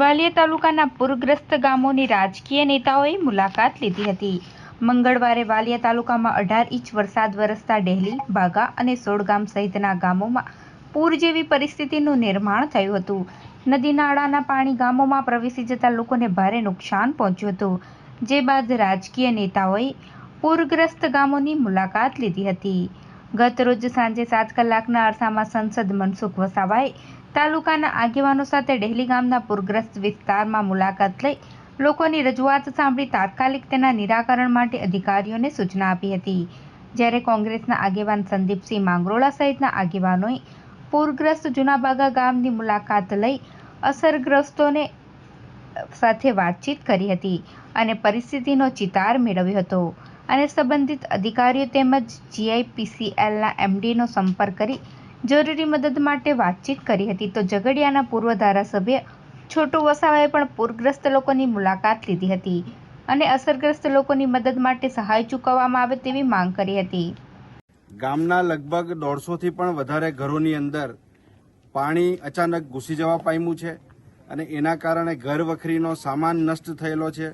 વાલિયા તાલુકાના પૂરગ્રસ્ત ગામોની રાજકીય નેતાઓએ મુલાકાત લીધી હતી. મંગળવારે વાલિયા તાલુકામાં અઢાર ઇંચ વરસાદ વરસતા ડેહલી, બાગા અને સોડગામ સહિતના ગામોમાં પૂર જેવી પરિસ્થિતિનું નિર્માણ થયું હતું. નદી નાળાના પાણી ગામોમાં પ્રવેશી જતા લોકોને ભારે નુકસાન પહોંચ્યું હતું. જે બાદ રાજકીય નેતાઓએ પૂરગ્રસ્ત ગામોની મુલાકાત લીધી હતી. ગત રોજ સાંજે સાત કલાકના અરસામાં સંસદ મનસુખ વસાવાએ તાલુકાના આગેવાનો સાથે ડેહલી ગામના પૂરગ્રસ્ત વિસ્તારમાં મુલાકાત લઈ લોકોની રજૂઆત સાંભળી તાત્કાલિક તેના નિરાકરણ માટે અધિકારીઓને સૂચના આપી હતી. જ્યારે કોંગ્રેસના આગેવાન સંદીપસિંહ માંગરોળા સહિતના આગેવાનોએ પૂરગ્રસ્ત જૂનાબાગા ગામની મુલાકાત લઈ અસરગ્રસ્તોને સાથે વાતચીત કરી હતી અને પરિસ્થિતિનો ચિતાર મેળવ્યો હતો. અને સંબંધિત અધિકારીઓ તેમજ જીઆઈપીસીએલના એમડીનો સંપર્ક કરી જરૂરી મદદ માટે વાતચીત કરી હતી. તો ઝઘડિયાના પૂર્વ ધારાસભ્ય છોટુ વસાવાએ પણ પૂરગ્રસ્ત લોકોની મુલાકાત લીધી હતી અને અસરગ્રસ્ત લોકોની મદદ માટે સહાય ચૂકવવામાં આવે તેવી માંગ કરી હતી. ગામના લગભગ દોઢસોથી પણ વધારે ઘરોની અંદર પાણી અચાનક ઘૂસી જવા પામ્યું છે અને એના કારણે ઘર વખરીનો સામાન નષ્ટ થયેલો છે.